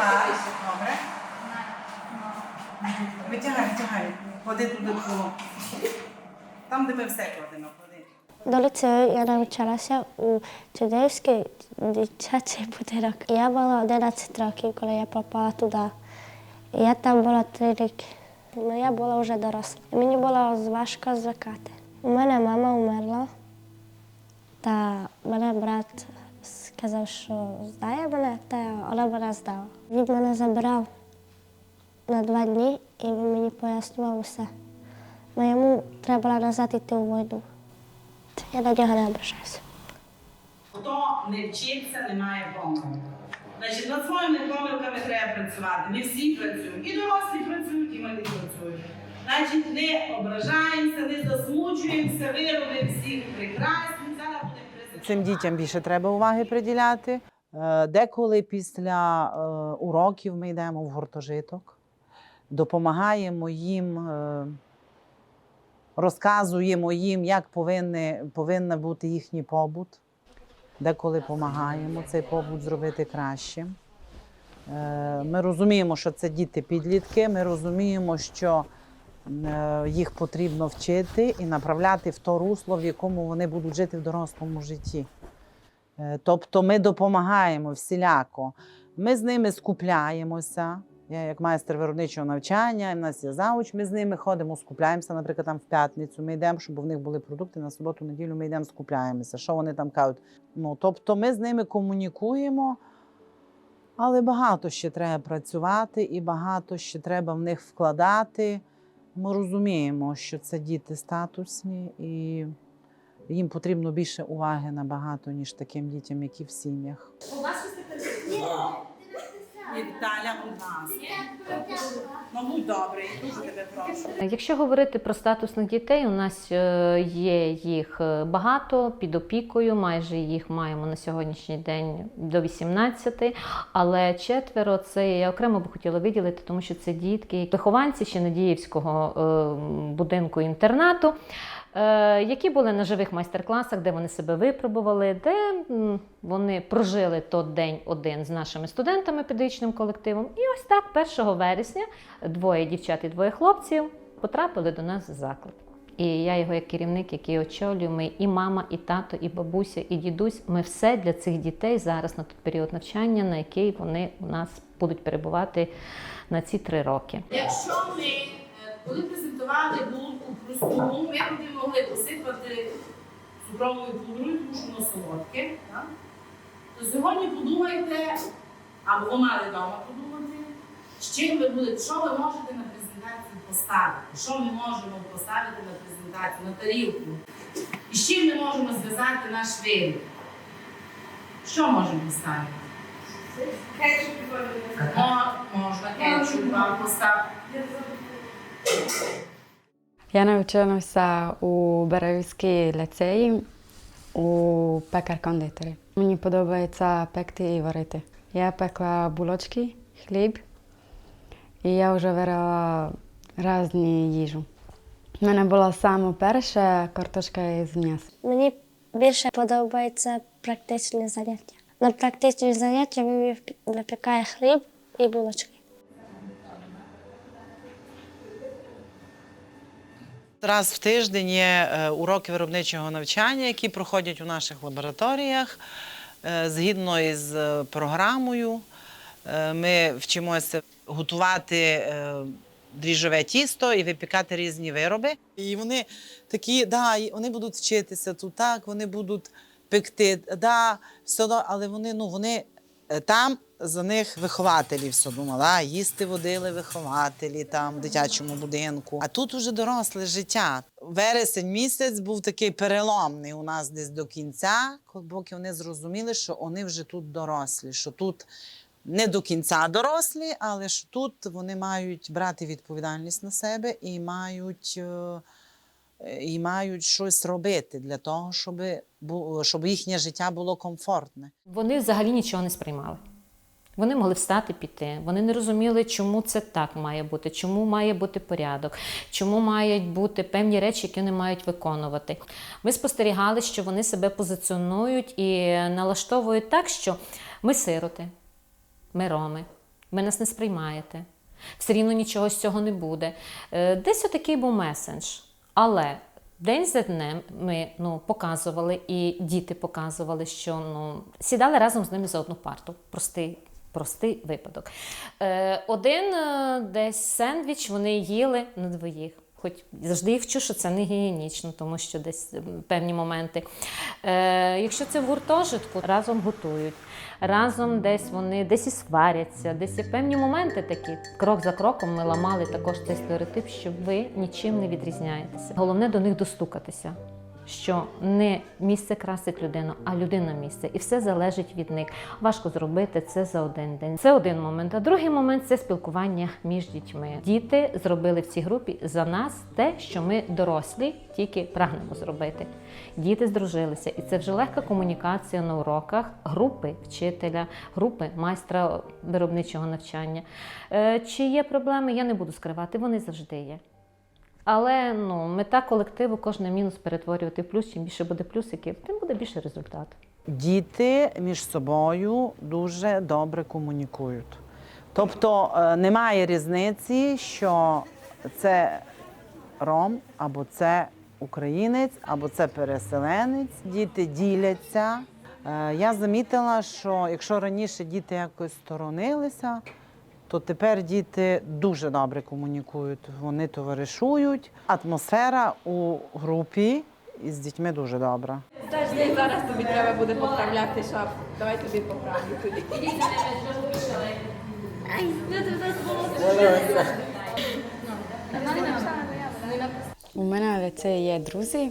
Витягай. Добре. Витягай, витягай. Ходи туди коло. Там, де ми все кладемо, ходи. До ліцею я навчалася у Чудеївський дитячий будинок. Я була 11 років, коли я попала туди. Я там була три роки. Ну, я була вже доросла. Мені було важко звикати. У мене мама умерла, та мене брат сказав, що здає мене, та вона мене здала. Він мене забрав на два дні і він мені пояснював усе. Ну, йому треба було назад йти у війну. Я на нього не ображаюся. Хто не вчиться, не має помилок. Значить, над своїми помилками треба працювати. Не всі працюють. І дорослі працюють, і малі працюють. Значить, не ображаємося, не засмучуємося, вироби всіх прекрасні. Цим дітям більше треба уваги приділяти. Е, Деколи після е, уроків ми йдемо в гуртожиток, допомагаємо їм, е, розказуємо їм, як повинні, повинен бути їхній побут. Деколи допомагаємо цей побут зробити кращим. Ми розуміємо, що це діти-підлітки, ми розуміємо, що їх потрібно вчити і направляти в то русло, в якому вони будуть жити в дорослому житті. Е, Тобто ми допомагаємо всіляко. Ми з ними скупляємося. Я як майстер виробничого навчання, в нас є зауч, ми з ними ходимо, скупляємося, наприклад, там в п'ятницю. Ми йдемо, щоб у них були продукти на суботу, неділю ми йдемо, скупляємося. Що вони там кажуть? Ну, тобто ми з ними комунікуємо, але багато ще треба працювати і багато ще треба в них вкладати. Ми розуміємо, що це діти статусні і їм потрібно більше уваги набагато, ніж таким дітям, які в сім'ях. І Віталя, будь ласка. Ну, будь добрий, дуже тебе прошу. Якщо говорити про статусних дітей, у нас е, є їх е, багато під опікою. Майже їх маємо на сьогоднішній день до 18, але четверо це я окремо би хотіла виділити, тому що це дітки, вихованці ще Надіївського е, будинку інтернату. Е, Які були на живих майстер-класах, де вони себе випробували, де вони прожили той день один з нашими студентами педагогічним колективом. І ось так, 1 вересня, двоє дівчат і двоє хлопців потрапили до нас в заклад. І я його як керівник, який очолюю, ми і мама, і тато, і бабуся, і дідусь. Ми все для цих дітей зараз на той період навчання, на який вони у нас будуть перебувати на ці три роки. Якщо ми, е, коли презентували булку просту, ми могли посипати цукровою пудрою, тому що воно солодке, так? то сьогодні подумайте, або мали вдома подумати, з чим ви будете, що ви можете на презентацію поставити, що ми можемо поставити на презентацію, на тарілку, і з чим ми можемо зв'язати наш виріб. Що можемо поставити? Мо- Можна кетчуп вам поставити. Я навчилася у Беревській ліцеї у пекар-кондиторі. Мені подобається пекти і варити. Я пекла булочки, хліб, і я вже варила різні їжу. У мене була саме перша картошка із м'яса. Мені більше подобається практичні заняття. На практичні заняття випікає хліб і булочки. Раз в тиждень є е, уроки виробничого навчання, які проходять у наших лабораторіях Е, згідно із е, програмою. Ми вчимося готувати дріжджове тісто і випікати різні вироби. І вони такі, да, вони будуть вчитися тут, так, вони будуть пекти, да, все, але вони, ну, вони там за них вихователі все думали, а, їсти водили вихователі там в дитячому будинку. А тут уже доросле життя. Вересень місяць був такий переломний у нас десь до кінця, поки вони зрозуміли, що вони вже тут дорослі, що тут не до кінця дорослі, але що тут вони мають брати відповідальність на себе і мають. І мають щось робити для того, щоб, щоб їхнє життя було комфортне. Вони взагалі нічого не сприймали. Вони могли встати піти. Вони не розуміли, чому це так має бути, чому має бути порядок, чому мають бути певні речі, які вони мають виконувати. Ми спостерігали, що вони себе позиціонують і налаштовують так, що ми сироти, ми роми. ви нас не сприймаєте, все рівно нічого з цього не буде. Е, Десь отакий був месендж. Але день за днем ми ну, показували, і діти показували, що ну, сідали разом з ними за одну парту. Простий. Простий випадок. Е, один е, десь сендвіч вони їли на двоїх. Хоч завжди вчу, що це не гігієнічно, тому що десь певні моменти. Е, якщо це в гуртожитку, разом готують, разом десь вони десь і сваряться, десь є певні моменти такі. Крок за кроком ми ламали також цей стереотип, що ви нічим не відрізняєтеся. Головне до них достукатися. Що не місце красить людину, а людина місце, і все залежить від них. Важко зробити це за один день. Це один момент. А другий момент це спілкування між дітьми. Діти зробили в цій групі за нас те, що ми дорослі тільки прагнемо зробити. Діти здружилися, і це вже легка комунікація на уроках групи вчителя, групи майстра виробничого навчання. Е, Чи є проблеми? Я не буду скривати, вони завжди є. Але ну, мета колективу кожен мінус перетворювати в плюс. Чим більше буде плюсиків, тим буде більше результат. Діти між собою дуже добре комунікують. Тобто е, немає різниці, що це ром, або це українець, або це переселенець. Діти діляться. Е, Я замітила, що якщо раніше діти якось сторонилися, то тепер діти дуже добре комунікують, вони товаришують. Атмосфера у групі із дітьми дуже добра. Завжди зараз тобі треба буде поправляти шапку. Давай тобі поправлю туди. У мене ліцеї є друзі.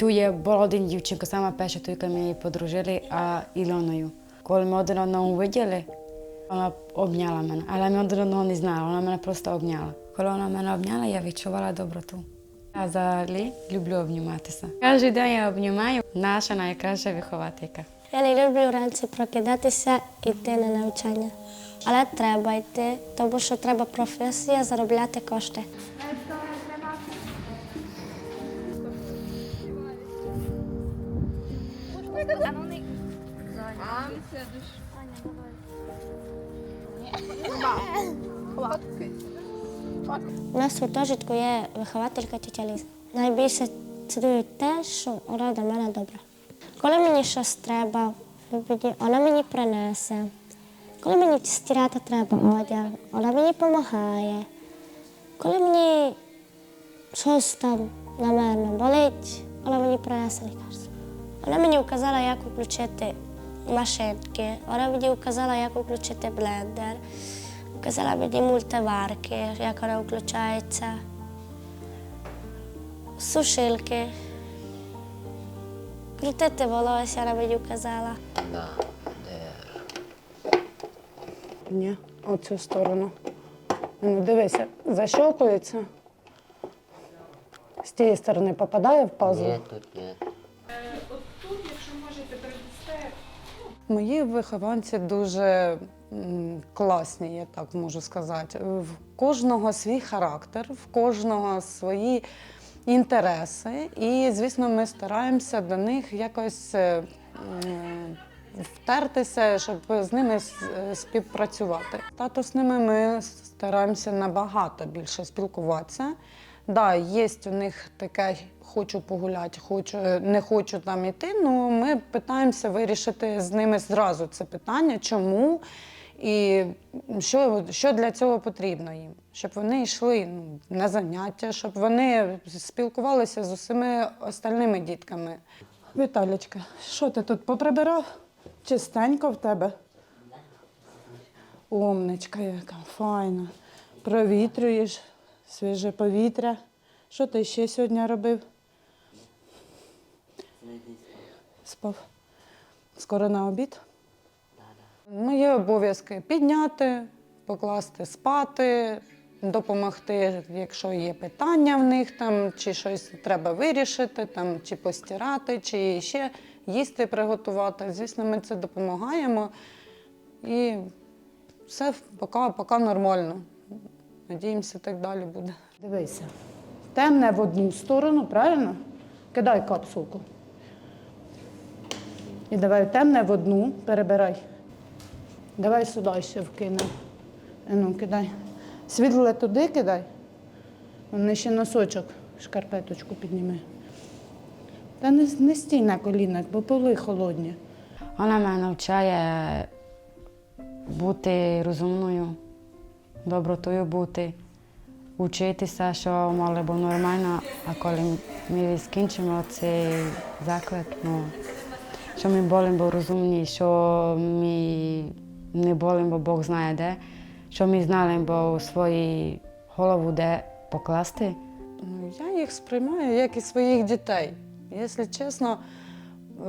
Тут є була один дівчинка, сама перша, тільки ми її подружили, а Ілоною. Коли ми один одного виділи, вона обняла мене, але ми один одного не знали, вона мене просто обняла. Коли вона мене обняла, я відчувала доброту. Я взагалі люблю обніматися. Кожен день я обнімаю наша найкраща вихователька. Я не люблю вранці прокидатися і йти на навчання. Але треба йти, тому що треба професія заробляти кошти. У нас в гуртожитку є вихователька тітя Ліза. Найбільше ціную те, що вона до мене добра. Коли мені щось треба, вона мені принесе. Коли мені стирати треба одяг, вона мені допомагає. Коли мені щось там на мене болить, вона мені принесе лікарство. Вона мені вказала, як включити машинки, вона мені вказала, як включити блендер, вказала мені мультиварки, як вона включається, сушилки. Крутити волосся вона мені вказала. Ні, оцю сторону. Ну, дивися, защелкується. З тієї сторони попадає в пазл. Ні, тут ні. Мої вихованці дуже класні, я так можу сказати. В кожного свій характер, в кожного свої інтереси. І, звісно, ми стараємося до них якось е, втертися, щоб з ними співпрацювати. Тато з ними ми стараємося набагато більше спілкуватися. Да, є у них таке хочу погуляти, хочу, не хочу там іти. Ну ми питаємося вирішити з ними зразу це питання, чому і що, що для цього потрібно їм, щоб вони йшли ну, на заняття, щоб вони спілкувалися з усіма остальними дітками. Віталічка, що ти тут поприбирав? Чистенько в тебе? Умничка, яка файна. Провітрюєш свіже повітря. Що ти ще сьогодні робив? Спав. Скоро на обід? Мої обов'язки підняти, покласти спати, допомогти, якщо є питання в них, там, чи щось треба вирішити, там, чи постирати, чи ще їсти приготувати. Звісно, ми це допомагаємо. І все поки, поки нормально. Надіємося, так далі буде. Дивися. Темне в одну сторону, правильно? Кидай капсулку. І давай темне в одну, перебирай. Давай сюди ще вкинемо. Ну, кидай. Світле туди кидай. Вони ще носочок, шкарпеточку підніми. Та не, не стій на колінах, бо поли холодні. Вона мене навчає бути розумною, добротою бути, вчитися, що мало б нормально, а коли ми скінчимо цей заклад, ну, що ми будемо бо розумні, що ми не будемо, бо Бог знає де, що ми знали, бо у свої голову де покласти. Ну, Я їх сприймаю як і своїх дітей. Якщо чесно,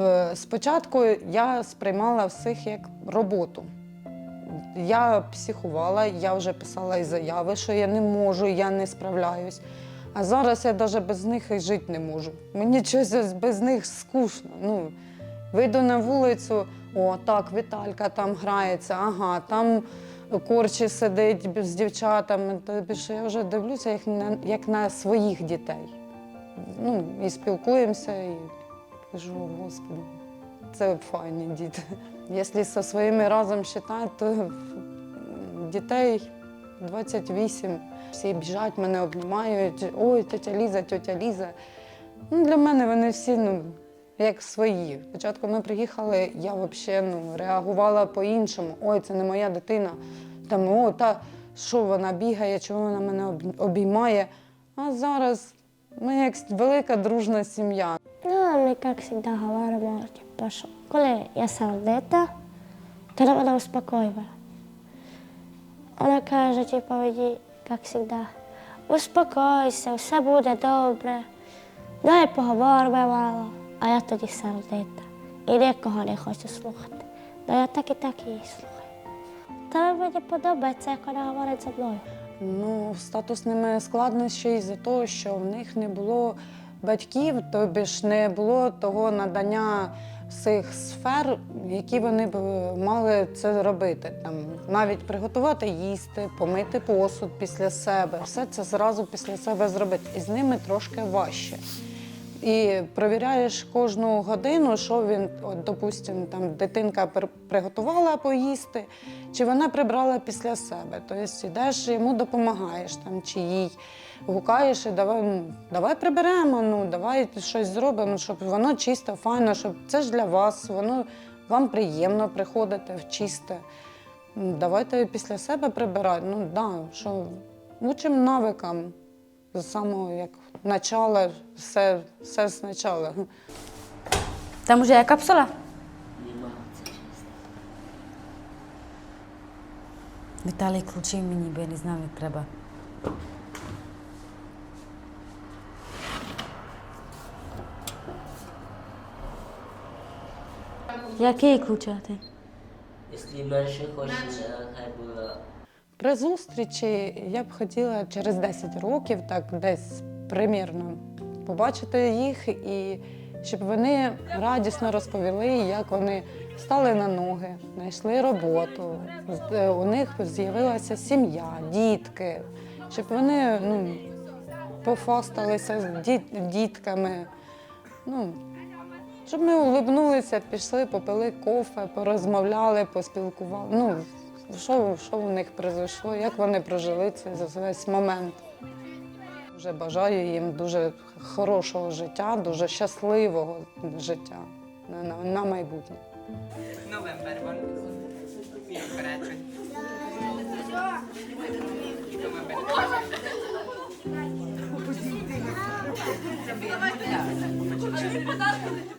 е, спочатку я сприймала всіх як роботу. Я психувала, я вже писала і заяви, що я не можу, я не справляюсь. А зараз я навіть без них і жити не можу. Мені щось без них скучно. Ну, вийду на вулицю, о, так, Віталька там грається, ага, там корчі сидить з дівчатами. Тобі я вже дивлюся на, як на своїх дітей. Ну, і спілкуємося, і кажу, господи, це файні діти. Якщо зі своїми разом вважати, то дітей 28. Всі біжать, мене обнімають. Ой, тетя Ліза, тетя Ліза. Ну, для мене вони всі ну, як свої. Спочатку ми приїхали, я взагалі ну, реагувала по-іншому. Ой, це не моя дитина. Там, о, та що вона бігає, чого вона мене обіймає. А зараз ми як велика дружна сім'я. No, mi как всегда говоримо, типа, що коли я сердита, треба да успокоювати. Вона каже, іди, як завжди, успокойся, все буде добре. Дай поговоримо мало, а я тоді сердита. І нікого не хочу слухати. Ну я так і так її слухаю. Та мені подобається, як вона говорить зі мною. Ну, статусними складнощі із-за того, що в них не було батьків, тобі ж не було того надання всіх сфер, які вони б мали це робити. Там навіть приготувати їсти, помити посуд після себе. Все це зразу після себе зробити. І з ними трошки важче. І перевіряєш кожну годину, що він, от, допустимо, там дитинка приготувала поїсти, чи вона прибрала після себе. Тобто йдеш йому допомагаєш там, чи їй гукаєш і давай, давай приберемо, ну давай щось зробимо, щоб воно чисто, файно, щоб це ж для вас, воно вам приємно приходити в чисте. Давайте після себе прибирати. Ну да, що учимо навикам з самого як начала, все, все спочатку. Там уже є капсула? Віталій, ключі мені, бо я не знав, як треба. Який ключати? Якщо менше хочеш, хай буде При зустрічі я б хотіла через 10 років, так десь примірно, побачити їх і щоб вони радісно розповіли, як вони стали на ноги, знайшли роботу. е, У них з'явилася сім'я, дітки, щоб вони ну, пофасталися з діт- дітками. Ну, щоб ми улибнулися, пішли, попили кофе, порозмовляли, поспілкували. Ну, що, що в них произошло, як вони прожили цей весь момент. Дуже бажаю їм дуже хорошого життя, дуже щасливого життя на, на, на майбутнє. Karácsony? Novemberben.